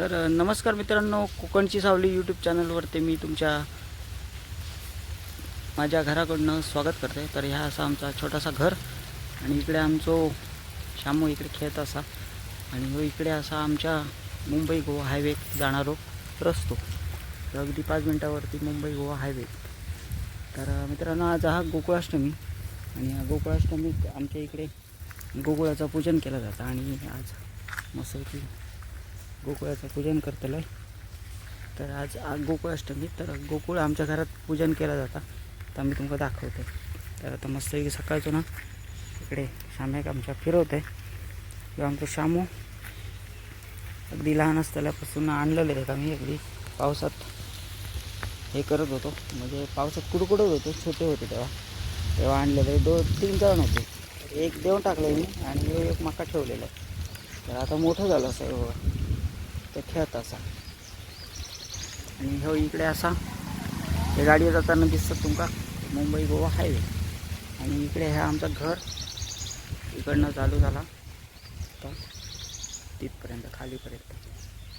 तर नमस्कार मित्रांनो कोकणची सावली यूट्यूब चॅनलवरती मी तुमच्या माझ्या घराकडनं स्वागत करते. तर ह्या असा आमचा छोटासा घर आणि इकडे आमचो शामू इकडे खेळत असा आणि हो इकडे असा आमच्या मुंबई गोवा हायवे जाणारो रस्तो. तर अगदी पाच मिनटावरती मुंबई गोवा हायवे. तर मित्रांनो आज हा गोकुळाष्टमी आणि या गोकुळाष्टमीत आमच्या इकडे गोकुळाचं पूजन केलं जातं आणि आज मस्तपैकी गोकुळाचं पूजन करतलं आहे. तर आज गोकुळाष्टमी तर गोकुळ आमच्या घरात पूजन केलं जातं. तर आम्ही तुमका दाखवतो. तर आता मस्तपैकी सकाळचं ना इकडे शाम्याक आमच्या फिरवत. आहे किंवा आमचं शामू अगदी लहान असतानापासून आणलेलं आहे. आम्ही अगदी पावसात हे करत होतो. म्हणजे पावसात कुडकुडत होतो. छोटे होते तेव्हा. तेव्हा आणलेले दोन तीन जण होते. एक देऊन टाकलं मी आणि एक मका ठेवलेला आहे. तर आता मोठं झालं असं हे बघा ते खेळत असा. आणि हो इकडे असा. हे गाडी जाताना दिसतात तुमका. मुंबई गोवा हायवे. आणि इकडे ह्या आमचं घर. इकडनं चालू झाला. तर तिथपर्यंत खालीपर्यंत.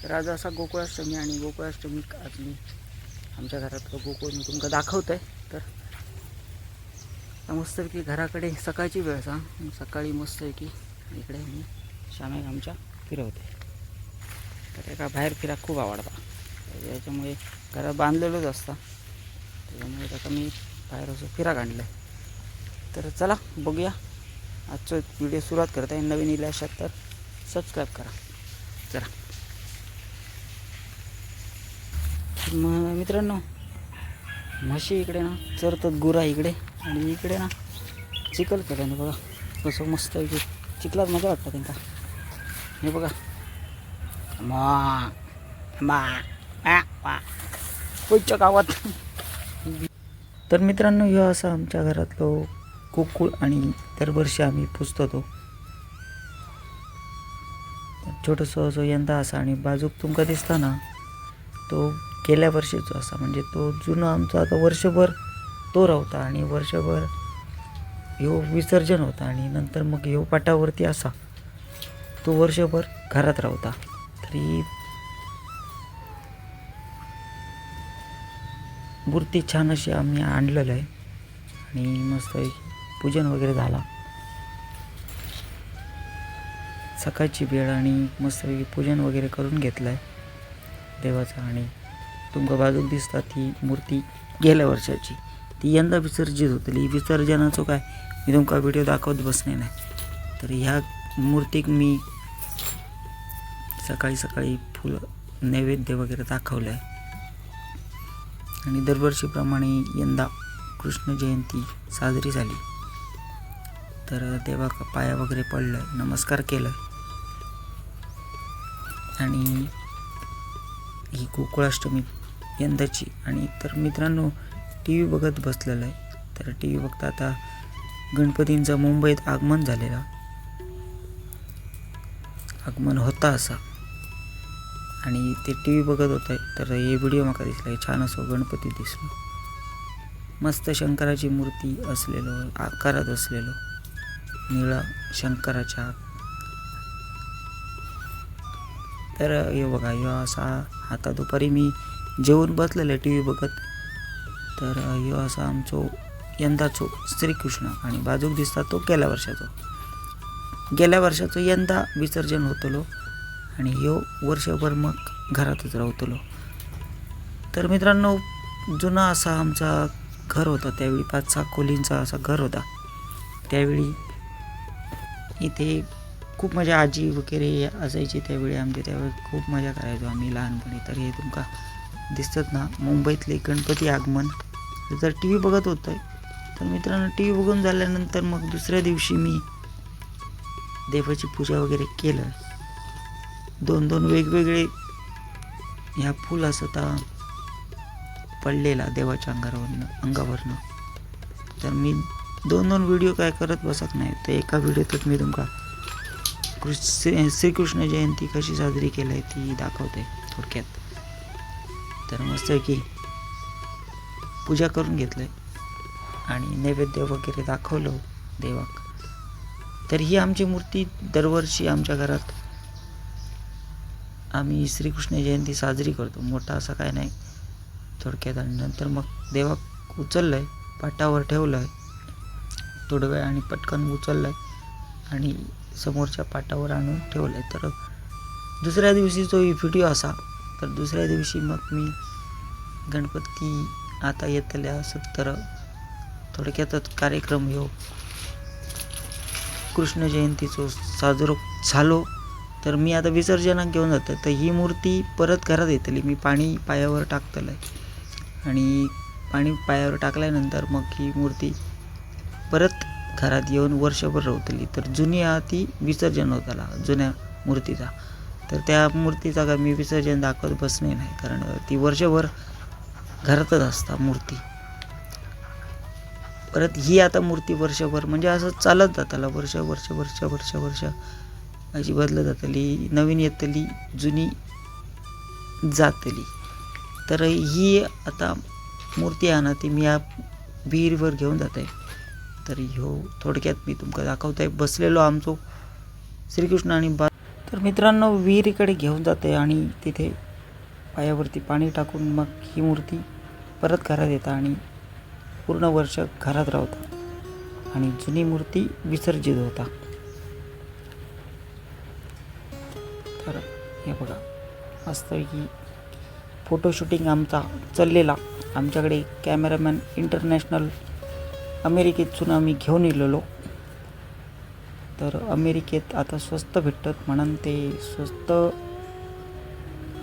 तर आज असा गोकुळाष्टमी आणि गोकुळाष्टमी आज मी आमच्या घरात गोकुळ मी तुमका दाखवतं आहे तर मस्तपैकी घराकडे सकाळची वेळ असा. सकाळी मस्तपैकी इकडे मी शामेक आमच्या फिरवते. तर एका बाहेर फिरा खूप आवडता. याच्यामुळे घरात बांधलेलोच असता. त्याच्यामुळे त्याचा मी बाहेर असं फिरा काढलं आहे तर चला बघूया. आजचं व्हिडिओ सुरुवात करत आहे. नवीन इले अशात तर सबस्क्राईब करा. चला. मग मित्रांनो म्हशी इकडे ना चरतात गुरा इकडे. आणि इकडे ना चिखल केल्याने बघा कसं मस्त आहे. चिखलात मजा वाटतं त्यांना. हे बघा. मा मा आ, कोणच्या गावात तर मित्रांनो ह्यो असा आमच्या घरातलो कुकुळ आणि दरवर्षी आम्ही पुजतो तो. छोटंसं जो यंदा असा आणि बाजूक तुमका दिसता ना तो गेल्या वर्षीचो असा. म्हणजे तो जुनो आमचा आता वर्षभर तो रावता आणि वर्षभर ह्यो विसर्जन होता आणि नंतर मग ह्यो पाटावरती असा. तो वर्षभर घरात राहता. तरी मूर्ती छान अशी आम्ही आणलेलं आहे. आणि मस्त पूजन वगैरे झाला. सकाळची वेळ आणि मस्तपैकी पूजन वगैरे करून घेतलं आहे देवाचं. आणि तुमका बाजूक दिसता ती मूर्ती गेल्या वर्षाची. ती यंदा विसर्जित होतली. विसर्जनाचं काय मी तुमका व्हिडिओ दाखवत बसणे नाही. तर ह्या मूर्तीक मी सकाळी सकाळी फुलं नैवेद्य वगैरे दाखवलं आहे आणि दरवर्षीप्रमाणे यंदा कृष्ण जयंती साजरी झाली. तर देवा पाया वगैरे पडलं नमस्कार केलं. आणि ही गोकुळाष्टमी यंदाची. आणि तर मित्रांनो टी व्ही बघत बसलेलं आहे. तर टी व्ही बघता आता गणपतींचं मुंबईत आगमन झालेलं. आगमन होता असा. आणि ते टी व्ही बघत होते तर हे व्हिडिओ म्हाका दिसला. हे छान असो गणपती दिसलो. मस्त शंकराची मूर्ती असलेलो आकारात असलेलो निळा शंकराच्या तर हे बघा ह्यो असा आता दुपारी मी जेवून बसलेलो टी व्ही बघत. तर ह्यो असा आमचो यंदाचो श्रीकृष्ण. आणि बाजूक दिसता तो गेल्या वर्षाचो. गेल्या वर्षाचो यंदा विसर्जन होतलो. आणि ह्यो वर्षभर मग घरातच राहतलो. तर मित्रांनो जुना असा आमचा घर होता. त्यावेळी पाच सहा खोलींचा असा घर होता. त्यावेळी इथे खूप मजा आजी वगैरे असायची त्यावेळी आमच्या त्यावेळी खूप मजा करायचो आम्ही लहानपणी. तर हे तुमका दिसतात ना मुंबईतले गणपती आगमन. जर टी व्ही बघत होतं तर मित्रांनो टी व्ही बघून झाल्यानंतर मग दुसऱ्या दिवशी मी देवाची पूजा वगैरे केलं. दोन दोन वेगवेगळे ह्या फुल असता पडलेला देवाच्या अंगावरनं अंगावरनं. तर मी दोन दोन व्हिडिओ काय करत बसत नाही. तर एका व्हिडिओतच मी तुमका कृष्ण श्री श्रीकृष्ण जयंती कशी साजरी केली आहे ती दाखवते थोडक्यात. तर मस्त की पूजा करून घेतलं आणि नैवेद्य वगैरे दाखवलं देवाक. तर ही आमची मूर्ती दरवर्षी आमच्या घरात आम्ही श्रीकृष्ण जयंती साजरी करतो. मोठा असा काय नाही. थोडक्यात आणि नंतर मग देवा उचललं आहे पाटावर ठेवलं आहे थोडं वेळ आणि पटकन उचललं आहे आणि समोरच्या पाटावर आणून ठेवलं आहे तर दुसऱ्या दिवशी जो व्हिडिओ असा तर दुसऱ्या दिवशी मग मी गणपती आता येतले असं तर थोडक्यातच कार्यक्रम ह्यो कृष्ण जयंतीचो साजरो झालो. तर मी आता विसर्जनाक घेऊन जातो तर ही मूर्ती परत घरात येतली. मी पाणी पायावर टाकतलं आहे आणि पाणी पायावर टाकल्यानंतर मग ही मूर्ती परत घरात येऊन वर्षभर राहतली तर जुनी हा ती विसर्जन होताला जुन्या मूर्तीचा. तर त्या मूर्तीचा का मी विसर्जन दाखवत बसणे नाही. कारण ती वर्षभर घरातच असता मूर्ती. परत ही आता मूर्ती वर्षभर म्हणजे असं चालत जाताला वर्ष वर्ष वर्ष वर्ष वर्ष. अशी बदलत जातली नवीन येतली जुनी जातली. तर ही आता मूर्ती आहे ना ती मी या विहिरीवर घेऊन जात आहे तर ह्यो थोडक्यात मी तुमका दाखवत आहे बसलेलो आमचो श्रीकृष्ण आणि बा तर मित्रांनो विहिरीकडे घेऊन जाते आणि तिथे पायावरती पाणी टाकून मग ही मूर्ती परत घरात येतात आणि पूर्ण वर्ष घरात राहतात आणि जुनी मूर्ती विसर्जित होता. हे बघा. मस्तपैकी फोटोशूटिंग आमचा चाललेला. आमच्याकडे कॅमेरामॅन इंटरनॅशनल अमेरिकेतसून आम्ही घेऊन येलेलो. तर अमेरिकेत आता स्वस्त भेटतात म्हणून ते स्वस्त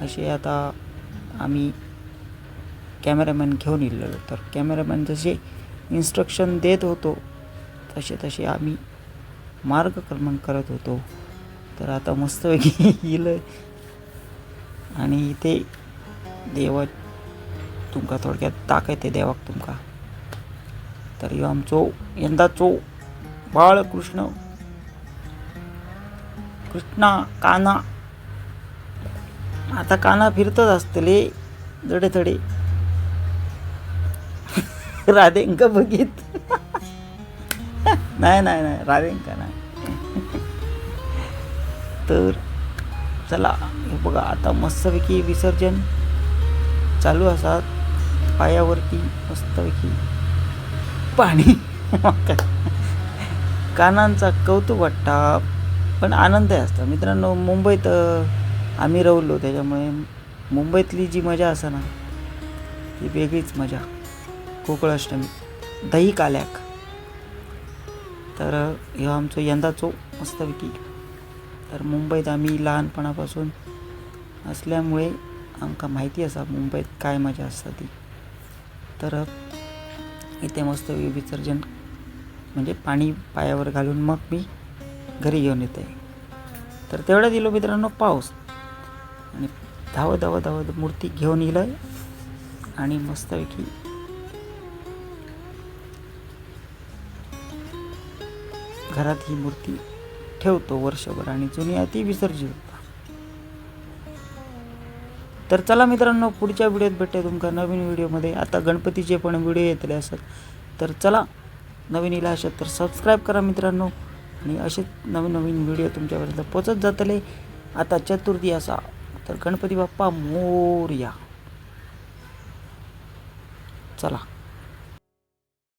असे आता आम्ही कॅमेरामॅन घेऊन इलेलो तर कॅमेरामॅन जसे इन्स्ट्रक्शन देत होतो तसे तसे आम्ही मार्गक्रमण करत होतो. तर आता मस्तपैकी येलं आणि इथे देव तुमका थोडक्यात दाखयते देवाक तुमका. तर ह्यो आमचो यंदाचो बाळकृष्ण कृष्णा काना. आता काना फिरतच असतले जडे थडे राधेंका बघित. नाही नाही नाही राधेंका नाही. तर चला हे बघा आता मस्तपैकी विसर्जन चालू असतात पायावरती मस्तपैकी पाणी. कानांचा कौतुक वाटता पण आनंदही असतो. मित्रांनो मुंबईत आम्ही रवलो त्याच्यामुळे मुंबईतली जी मजा असं ना ती वेगळीच मजा. गोकुळाष्टमी दही काल्याक तर ह्यो आमचो यंदाचो मस्तपैकी तर मुंबईत आम्ही लहानपणापासून असल्यामुळे आमकां माहिती असा मुंबईत काय मजा असता ती. तर इथे मस्त विसर्जन म्हणजे पाणी पायावर घालून मग मी घरी घेऊन येते. तर तेवढ्या दिलो मित्रांनो पाऊस. आणि धावत धावत धावत मूर्ती घेऊन येईल आणि मस्तपैकी घरात ही मूर्ती ठेवतो वर्षभर आणि जुनी आहे ती विसर्जित होता. तर चला मित्रांनो पुढच्या व्हिडिओत भेटते तुमका नवीन व्हिडिओमध्ये. आता गणपतीचे पण व्हिडिओ येतले असत तर चला नवीन इला असत तर सबस्क्राईब करा मित्रांनो. आणि असेच नवीन नवीन व्हिडिओ तुमच्यापर्यंत पोचत जातले. आता चतुर्थी असा तर गणपती बाप्पा मोर्या. चला.